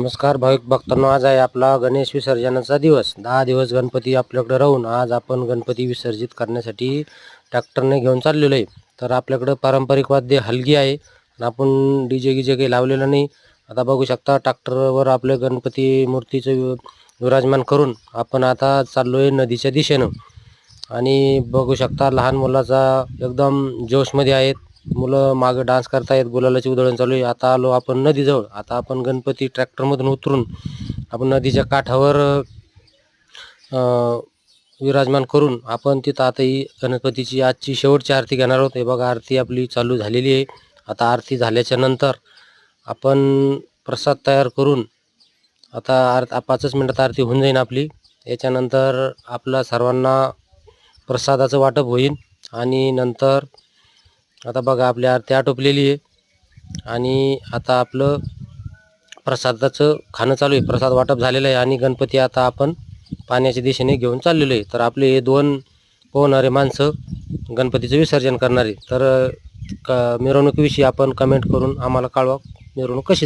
नमस्कार भाविक भक्तांनो आज आहे आपला गणेश विसर्जनाचा दिवस. दहा दिवस गणपती आपल्याकडे राहून आज आपण गणपती विसर्जित करण्यासाठी ट्रॅक्टरने घेऊन चाललेलो आहे. तर आपल्याकडं पारंपरिक वाद्य हलगी आहे आपण डी जे गिजे काही लावलेलं नाही. आता बघू शकता ट्रॅक्टरवर आपलं गणपती मूर्तीचं वि- विराजमान करून आपण आता चाललो आहे नदीच्या दिशेनं. आणि बघू शकता लहान मुलाचा एकदम जोशमध्ये आहेत. मुलं मागं डान्स करतायत गुलालाची उधळण चालू आहे. आता आलो आपण नदीजवळ. आता आपण गणपती ट्रॅक्टरमधून उतरून आपण नदीच्या काठावर विराजमान करून आपण तिथं आता ही गणपतीची आजची शेवटची आरती घेणार आहोत. हे बघा आरती आपली चालू झालेली आहे. आता आरती झाल्याच्यानंतर आपण प्रसाद तयार करून आता आर पाचच मिनटात आरती होऊन जाईल आपली. याच्यानंतर आपला सर्वांना प्रसादाचं वाटप होईल आणि नंतर आता बघा आपली आरती आटोपलेली आहे. आणि आता आपलं प्रसादाचं खाणं चालू आहे. प्रसाद वाटप झालेलं आहे आणि गणपती आता आपण पाण्याच्या दिशेने घेऊन चाललेलो आहे. तर आपले हे दोन पोहणारे माणसं गणपतीचं विसर्जन करणारे तर क मिरवणुकीविषयी आपण कमेंट करून आम्हाला कळवा. मिरवणूक कशी